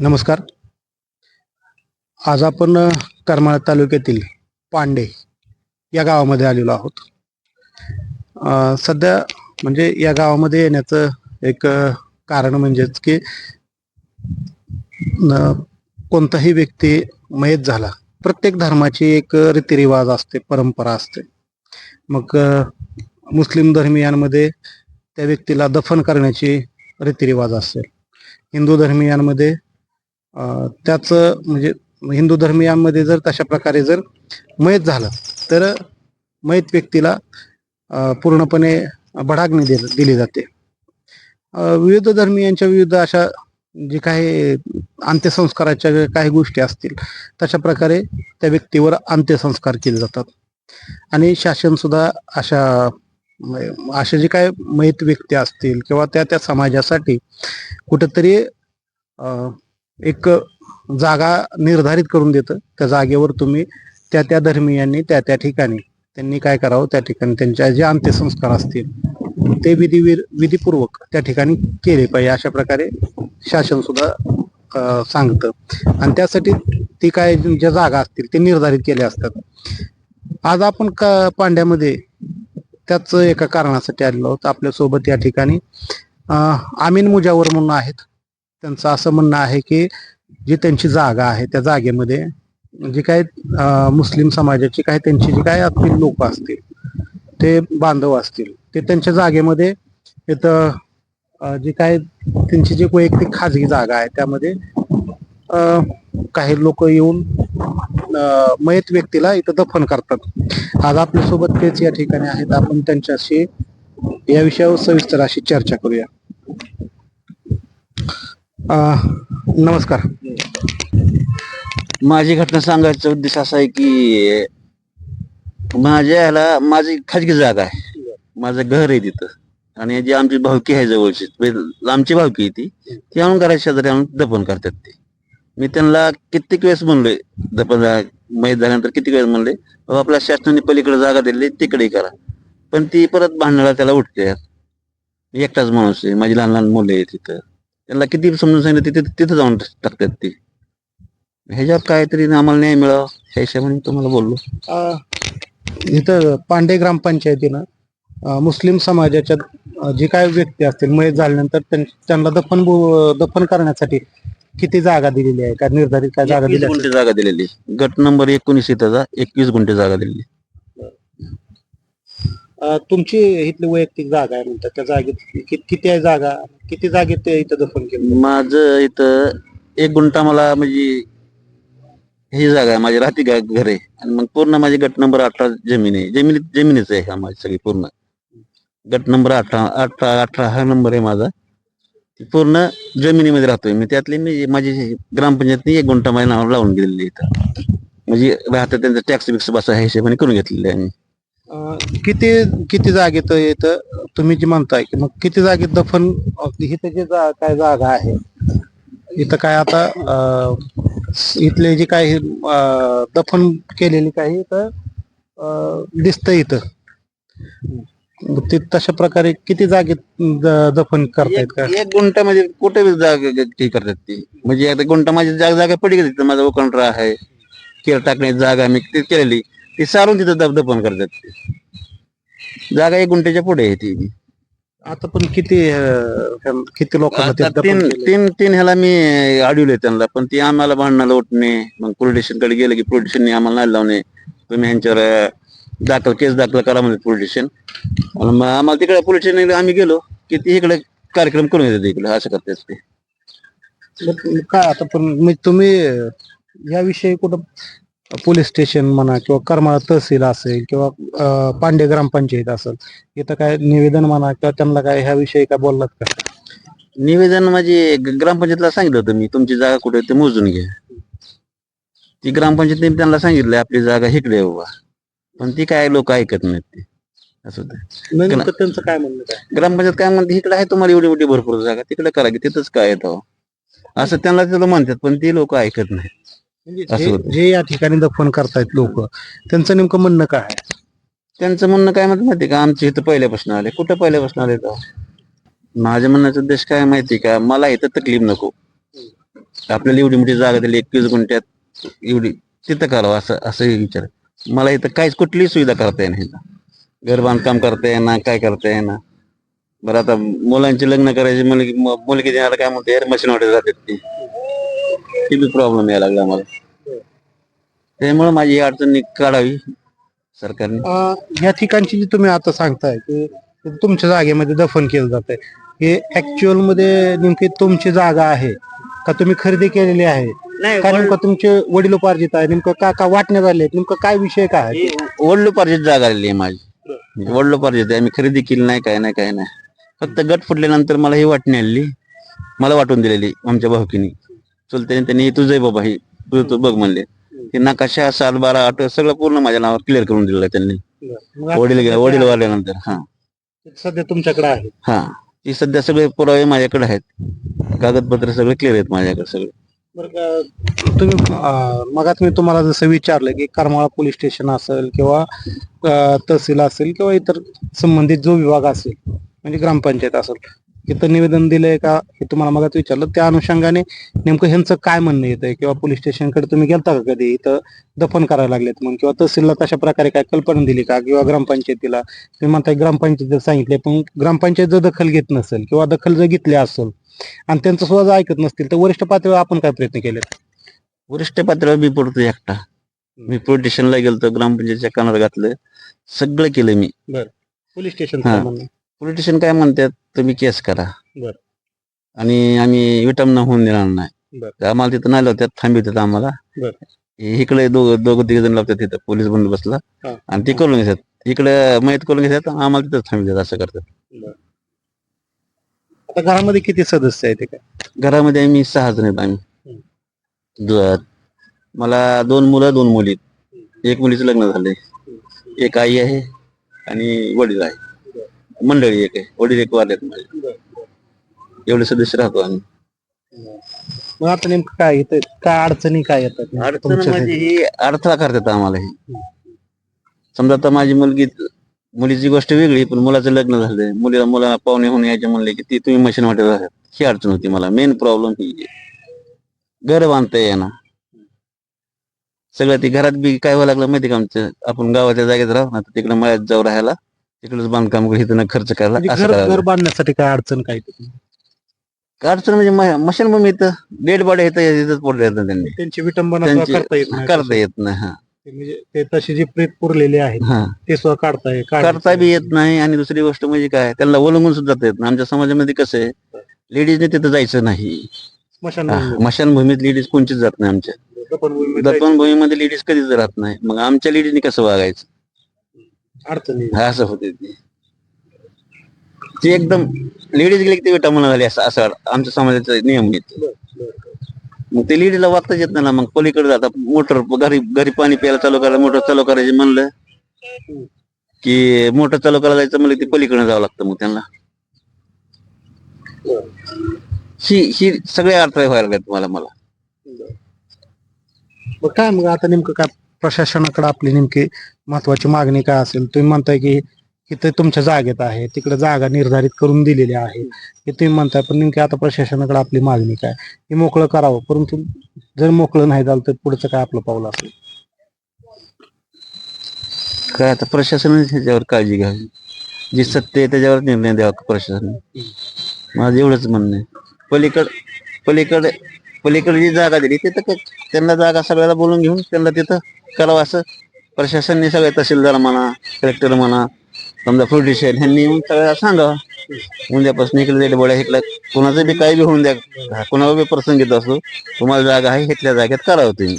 नमस्कार. आज आपण करमाळा तालुक्यातील पांडे या गावामध्ये आलेलो आहोत. सध्या म्हणजे या गावामध्ये येण्याचं एक कारण म्हणजेच की कोणताही व्यक्ती मयत झाला प्रत्येक धर्माची एक रीतिरिवाज असते परंपरा असते. मग मुस्लिम धर्मियांमध्ये त्या व्यक्तीला दफन करण्याची रीतिरिवाज असेल. हिंदू धर्मियांमध्ये त्याच म्हणजे हिंदू धर्मियांमध्ये जर तशा प्रकारे जर मयत झालं तर मयत व्यक्तीला पूर्णपणे भडागणी दिली जाते. विविध धर्मियांच्या विविध अशा जे काही अंत्यसंस्काराच्या काही गोष्टी असतील तशा प्रकारे त्या व्यक्तीवर अंत्यसंस्कार केले जातात. आणि शासन सुद्धा अशा अशा जे काय मयत व्यक्ती असतील किंवा त्या त्या समाजासाठी कुठंतरी एक जागा निर्धारित करून देतं. त्या जागेवर तुम्ही त्या त्या धर्मियांनी त्या त्या ठिकाणी त्यांनी काय करावं त्या ठिकाणी त्यांच्या जे अंत्यसंस्कार असतील ते विधी विधीपूर्वक त्या ठिकाणी केले पाहिजे अशा प्रकारे शासन सुद्धा सांगतं. आणि त्यासाठी ती काय ज्या जागा असतील ते निर्धारित केल्या असतात. आज आपण का पांड्यामध्ये त्याच एका कारणासाठी आलेलो आहोत. आपल्यासोबत या ठिकाणी आमीन मुजावर म्हणून आहेत. त्यांचं असं म्हणणं आहे की जी त्यांची जागा आहे त्या जागेमध्ये जे काय मुस्लिम समाजाची काय त्यांची जी काय असतील लोक असतील ते बांधव असतील ते त्यांच्या जागेमध्ये इथं जी काय त्यांची जी वैयक्तिक खाजगी जागा आहे त्यामध्ये काही लोक येऊन मयत व्यक्तीला इथं दफन करतात. आज आपल्यासोबत तेच या ठिकाणी आहेत आपण त्यांच्याशी या विषयावर सविस्तर अशी चर्चा करूया. नमस्कार. माझी घटना सांगायचा उद्देश असा आहे की माझ्या ह्याला माझी खाजगी जागा आहे. माझं घर आहे तिथं. आणि जी आमची भावकी आहे जवळची म्हणजे आमची भावकी आहे ती ती आणून घराच्या शेजारी आणून दफन करतात ते. मी त्यांना कित्येक वेळेस म्हणलोय दफन माहीत झाल्यानंतर किती वेळेस म्हणले बाबा आपल्या शासनाने पलीकडे जागा दिली तिकडे करा. पण ती परत भांडणाला त्याला उठते. एकटाच माणूस आहे. माझी लहान लहान मुलं आहेत तिथं. त्यांना किती समजून सांगितलं तिथे तिथं जाऊन टाकतात ती. ह्याच्यावर काहीतरी आम्हाला न्याय मिळावा ह्या हिशोबाने तुम्हाला बोललो. अ, इथं पांडे ग्रामपंचायतीनं अ, मुस्लिम समाजाच्या अ, जे काय व्यक्ती असतील मयत झाल्यानंतर त्यां- त्यांना दफन बो- दफन करण्यासाठी किती जागा दिलेली आहे? का निर्धारित काय जागा एकवीस दिली गुंठे जागा दिलेली. गट नंबर एकोणीस इथं एकवीस गुंठे जागा दिलेली. तुमची इथली वैयक्तिक जागा आहे म्हणतात त्या जागेत कि- किती आहे जागा किती जागेत ते इथं दफन केलं? माझं इथं एक गुंठा मला म्हणजे ही जागा आहे माझी राहती घ- घर. आहे आणि मग पूर्ण माझी गट नंबर अठरा जमीन आहे. जमिनीत जमिनीच आहे हा माझी सगळी पूर्ण. गट नंबर अठरा अठरा अठरा हा नंबर आहे माझा. पूर्ण जमिनीमध्ये राहतोय मी. त्यातली मी माझी ग्रामपंचायतनी एक गुंठा माझ्या नावावर लावून गेलेली इथं. म्हणजे राहतं त्यांचं टॅक्स बिक्स बसा ह्या हिशोबाने करून घेतलेले आहे आम्ही किती किती जागेत इथं तुम्ही जे म्हणताय की मग किती जागेत दफन इथं जे जा- काय जागा आहे? इथं काय आता इथले जे काही दफन केलेली काही इथं दिसत इथं. मग ते तशा प्रकारे किती जागेत दफन करतायत का? एक गुंठा म्हणजे कुठे जागा हे करतात ती? म्हणजे आता गुंठा माझी जागा जागा पडी गेली तिथं? माझा उकंडरा आहे. केळ टाकण्याची जागा मी केलेली. ती सारून तिथं दब दफन करतात ते. जागा एक गुंठ्याच्या पुढे आहे ती. आता पण किती अ, किती लोकांना ते आता दफन तीन केलंय? तीन तीन ह्याला मी अडवले त्यांना पण ती आम्हाला भांडणाला उठणे मग पोलीसकडे गेले की पोलीस स्टेशनने आम्हाला नाही लावणे. तुम्ही ह्यांच्यावर अं, दाखल केस दाखल करा म्हणजे पोलीस स्टेशन आणि मग आम्हाला तिकडे पोलीस स्टेशन आम्ही गेलो की ती इकडे कार्यक्रम करून येतात इकडे असं करतात ते. मग काय आता पण मी तुम्ही याविषयी कुठं पोलीस स्टेशन म्हणा किंवा करमाळा तहसील असेल किंवा पांडे ग्रामपंचायत असेल इथं काय निवेदन म्हणा किंवा त्यांना काय ह्याविषयी काय बोललात का? निवेदन म्हणजे ग्रामपंचायतला सांगितलं होतं मी तुमची जागा कुठे ते मोजून घ्या. ती ग्रामपंचायतीने त्यांना सांगितलं आपली जागा इकडे आहे बाबा पण ती काय लोक ऐकत नाहीत ते. असं होतं. नाही, नेमकं त्यांचं काय म्हणणं काय ग्रामपंचायत काय म्हणते इकडे आहे तुम्हाला एवढी मोठी भरपूर जागा तिकडे करा की तिथंच काय येतं असं त्यांना तिथं म्हणतात पण ती लोक ऐकत नाही म्हणजे असं जे- होतं. जे या ठिकाणी दफन करतायत लोक त्यांचं नेमकं म्हणणं काय आहे? त्यांचं म्हणणं काय म्हणत माहिती का? आमच्या इथं पहिल्यापासून आले. कुठं पहिल्यापासून आले तर माझ्या म्हणण्याचा उद्देश काय माहिती का? मला इथं तकलीफ नको. आपल्याला एवढी मोठी जागा दिली एकवीस गुंठ्यात एवढी. तिथं करावं असं असं विचार. मला इथं काहीच कुठलीही सुविधा करता येणार इथं घर बांधकाम करता येणार काय करता येणार. बरं आता मुलांची लग्न करायची मुलगी मु- मुलगी द्यायला काय म्हणते? यार मशीन वाटत जातात ती. ती बी प्रॉब्लेम यायला लागला मला त्यामुळे माझी ही अडचण काढावी सरकारने. अं, या ठिकाणची जी तुम्ही आता सांगताय की तुमच्या जागेमध्ये दफन केलं जात आहे हे ऍक्च्युअलमध्ये नेमकी तुमची जागा आहे का तुम्ही खरेदी केलेली आहे? नाही का नेमकं तुमचे वडिलोपार्जित आहे? नेमकं का का वाटण्यात आले नेमकं काय विषय काय आहे? वडलोपार्जित जागा आलेली आहे माझी. वडलोपार्जित आहे मी खरेदी केली नाही काय नाही काय नाही. फक्त गट फुटल्यानंतर मला ही वाटणी आलेली. मला वाटून दिलेली आमच्या भाऊकीनी. चुलत्याने त्यांनी तुझं आहे बाबा ही. तुझं तू बघ म्हणले. ते नकाशा सात बारा आठ सगळं पूर्ण माझ्या नावावर क्लिअर करून दिलेलं आहे त्यांनी. मग आता वडील वडील वारल्यानंतर हा. सध्या तुमच्याकडे आहे हा. ती सध्या सगळे पुरावे माझ्याकडे आहेत. कागदपत्र सगळे क्लिअर आहेत माझ्याकडे सगळे. बरं का तुम्ही अं, मगात मी तुम्हाला जसं विचारलं की करमाळा पोलीस स्टेशन असेल किंवा अं, तहसील असेल किंवा इतर संबंधित जो विभाग असेल म्हणजे ग्रामपंचायत असेल इथं निवेदन दिलंय का हे तुम्हाला मगात विचारलं. त्या अनुषंगाने नेमकं ह्यांचं काय म्हणणं येतंय किंवा पोलीस स्टेशनकडे तुम्ही गेलता का कधी? इथं दफन करायला लागलेत म्हणून. किंवा तहसीलला तशा प्रकारे काय कल्पना दिली का? किंवा ग्रामपंचायतीला तुम्ही म्हणताय ग्रामपंचायतीला सांगितले पण ग्रामपंचायत जर दखल घेत नसेल किंवा दखल जर घेतली असेल आणि त्यांचं सुद्धा जर ऐकत नसतील तर वरिष्ठ पातळीवर आपण काय प्रयत्न केले वरिष्ठ पातळीवर मी पडतो एकटा. मी पोलीस स्टेशनला गेलतो ग्रामपंचायतच्या कानावर घातलं. सगळं केलं मी. पोलीस स्टेशन पोलीस स्टेशन काय म्हणतात तुम्ही केस करा. बर. आणि आम्ही विटंबना होऊन देणार नाही. बर. तर आम्हाला तिथं नाही लावतात थांबितात आम्हाला. बर. इकडे दोघं दोघं तिघ जण लावतात तिथं पोलीस बंदोबस्तला. हा. आणि ते करून घेतात. इकडे मयत करून घेतात आम्हाला तिथं थांबितात असं करतात. आता घरामध्ये किती सदस्य आहेत ते काय घरामध्ये आम्ही सहा जण आहेत आम्ही. द- मला दोन मुलं दोन मुली. आहेत. एक मुलीचं लग्न झालंय. एक आई आहे आणि वडील आहे मंडळी एक आहे वडील एक माझे एवढे सदस्य राहतो आम्ही. मग आता नेमकं काय येतं? काय अडचणी काय येतात अडचण तुमच्या म्हणजे ही अडथळा करतात आम्हाला ही. समजा आता माझी मुलगी मुलीची गोष्ट वेगळी पण मुलाचं लग्न झालंय. मुलीला मुला पाहुणे होऊन यायचे म्हणले की ती तुम्ही मशीन वाटेल ही अडचण होती मला. मेन प्रॉब्लेम ही आहे. घर बांधता येईना. सगळं ती घरात बी काय व्हायला लागलं माहिती का आमचं? आपण गावाच्या जागेत राहू ना तिकडे मळ्यात जाऊ राहायला. तिकडेच बांधकाम इथं खर्च करायला म्हणजे असं घर. बांधण्यासाठी काय अडचण काय येते? अडचण म्हणजे मशीन भूमी इथं डेड बॉडी इथं इथंच पडले आहेत त्यांनी. त्यांची विटंबना सुद्धा त्यांची- करता येत नाही करता येत नाही हा. ते म्हणजे ते तशी जी प्रेत पुरलेले आहेत हा. ते सुद्धा काढता येत करता बी येत नाही आणि दुसरी गोष्ट म्हणजे काय त्यांना ओळंगून सुद्धा येत नाही. आमच्या समाजामध्ये कसं आहे लेडीजने तिथं जायचं नाही. मशानभूमीत लेडीज कोणचीच जात नाही आमच्या. दर्पणभूमीमध्ये लेडीज कधीच राहत नाही. मग आमच्या लेडीजने कसं वागायचं? अडचणी हा असं होते ते. ते एकदम लेडीज गेली की ते विटामना झाली असं असं आमच्या समाजाचा नियम आहे मग ते लेडीला वागताच येत नाही ना मग पलीकडे जातात. मोटर घरी घरी पाणी प्यायला चालू करायला मोटर चालू करायची म्हणलं की मोटर चालू करायला जायचं म्हणलं ते पलीकडे जावं लागतं मग त्यांना. ही ही सगळे अडथळे व्हायला लागले तुम्हाला मला. मग काय मग आता नेमकं काय प्रशासनाकडे आपली नेमकी महत्वाची मागणी काय असेल? तुम्ही म्हणताय की इथे तुमच्या जागेत आहे तिकडे जागा निर्धारित करून दिलेली आहे. हे तुम्ही म्हणताय पण नेमकी आता प्रशासनाकडे आपली मागणी काय? हे मोकळं करावं परंतु जर मोकळं नाही झालं तर पुढचं काय आपलं पाऊल असेल? काय आता प्रशासनाने ह्याच्यावर काळजी घ्यावी. जी सत्य आहे त्याच्यावर निर्णय द्यावा प्रशासन माझं एवढंच म्हणणं आहे. पलीकड पलीकडे पलीकडे जी जागा दिली तिथं त्यांना जागा सगळ्याला बोलून घेऊन त्यांना तिथं करावं असं प्रशासनने सगळे तहसीलदार म्हणा कलेक्टर म्हणा समजा प्रोड्युसर ह्यांनी येऊन सगळ्याला सांगावं. उद्यापासून इकडे जाईल बोळ्या इकडे कोणाचं बी काही बी होऊन द्या कोणावर बी प्रसंग येत असतो तुम्हाला जागा आहे इथल्या जागेत करावं तुम्ही.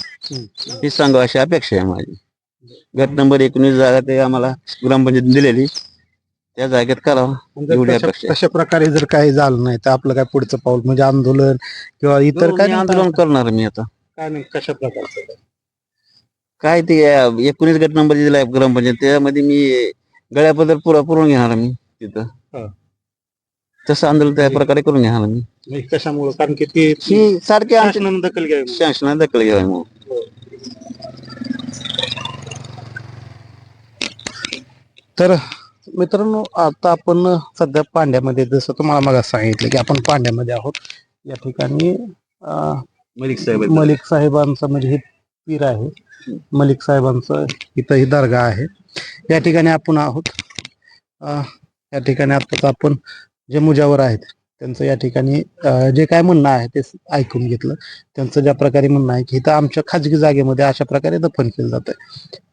ही सांगावं अशी अपेक्षा आहे माझी. गट नंबर एकोणीस जागा ते आम्हाला ग्रामपंचायत दिलेली. त्या जागेत करावं एवढी तशा- अपेक्षा आहे. तशा प्रकारे जर काही झालं नाही तर आपलं काय पुढचं पाऊल म्हणजे आंदोलन किंवा इतर काय मी आंदोलन करणार मी आता. काय नाही कशा प्रकारचं? काय ते अं, एकोणीस गट नंबर दिला ग्रामपंचायत त्यामध्ये मी गळ्यापदर पुरा पुरवून घेणार मी हा. तिथं तसं आंदोलन त्या प्रकारे करून घेणार मी. म्हणजे कशामुळे? कारण की ते ही सारखी आमची शासनानं दखल घ्यावी शासनाने दखल घ्यावी मग तर मित्रांनो आता आपण सध्या पांड्यामध्ये जसं तुम्हाला मग सांगितलं की आपण पांड्यामध्ये आहोत. या ठिकाणी मलिक साहेब. मलिक साहेबांचं म्हणजे हे पीर आहे. मलिक साहेबांचं इथं ही दर्गा आहे. या ठिकाणी आपण आहोत. या ठिकाणी आताच आपण जे मुजावर आहेत त्यांचं या ठिकाणी जे काय म्हणणं आहे ते ऐकून घेतलं. त्यांचं ज्या प्रकारे म्हणणं आहे की इथं आमच्या खाजगी जागेमध्ये अशा प्रकारे दफन केलं जातं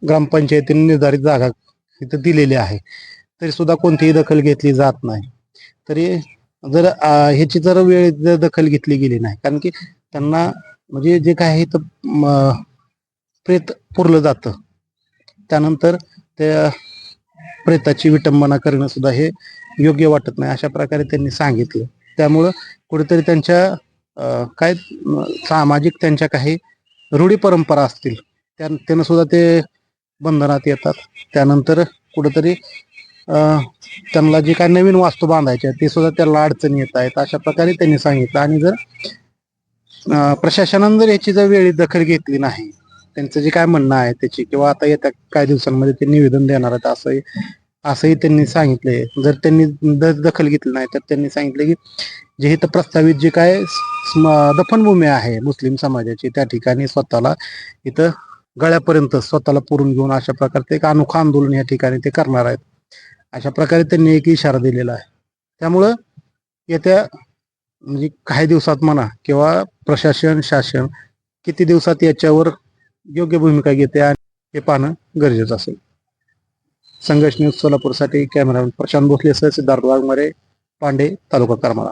ग्रामपंचायतीने निर्धारित जागा इथं दिलेली आहे. तरी सुद्धा कोणतीही दखल घेतली जात नाही. तरी जर ह्याची जर वेळ जर दखल घेतली गेली नाही कारण की त्यांना म्हणजे जे काय आहे तर प्रेत पुरलं जातं. त्यानंतर त्या प्रेताची विटंबना करणं सुद्धा हे योग्य वाटत नाही अशा प्रकारे त्यांनी सांगितलं. त्यामुळं कुठेतरी त्यांच्या काय सामाजिक त्यांच्या काही रूढी परंपरा असतील त्या त्यानं सुद्धा ते बंधनात येतात. त्यानंतर कुठेतरी अं, त्यांना जे काय नवीन वास्तू बांधायच्या आहे, ते सुद्धा त्याला अडचणी येत आहेत अशा प्रकारे त्यांनी सांगितलं. आणि जर अं, प्रशासनानं जर याची जर वेळी दखल घेतली नाही त्यांचं जे काय म्हणणं आहे त्याची किंवा आता येत्या काही दिवसांमध्ये ते निवेदन देणार आहेत असंही असंही त्यांनी सांगितलंय जर त्यांनी द- दखल घेतली नाही तर त्यांनी सांगितलं की जे इथं प्रस्तावित जे काय स्म- दफनभूमी आहे मुस्लिम समाजाची त्या ठिकाणी स्वतःला इथं गळ्यापर्यंत स्वतःला पुरून घेऊन अशा प्रकारचे एक अनोखा आंदोलन या ठिकाणी ते करणार आहेत. अशा प्रकारे त्यांनी एक इशारा दिलेला आहे. त्यामुळं येत्या म्हणजे काही दिवसात म्हणा किंवा प्रशासन शासन किती दिवसात याच्यावर योग्य भूमिका घेते आणि हे पाहणं गरजेचं असेल. संघर्ष न्यूज सोलापूरसाठी कॅमेरामॅन प्रशांत भोसले सह सिद्धार्थ वाघमारे पांडे तालुका करमाळा.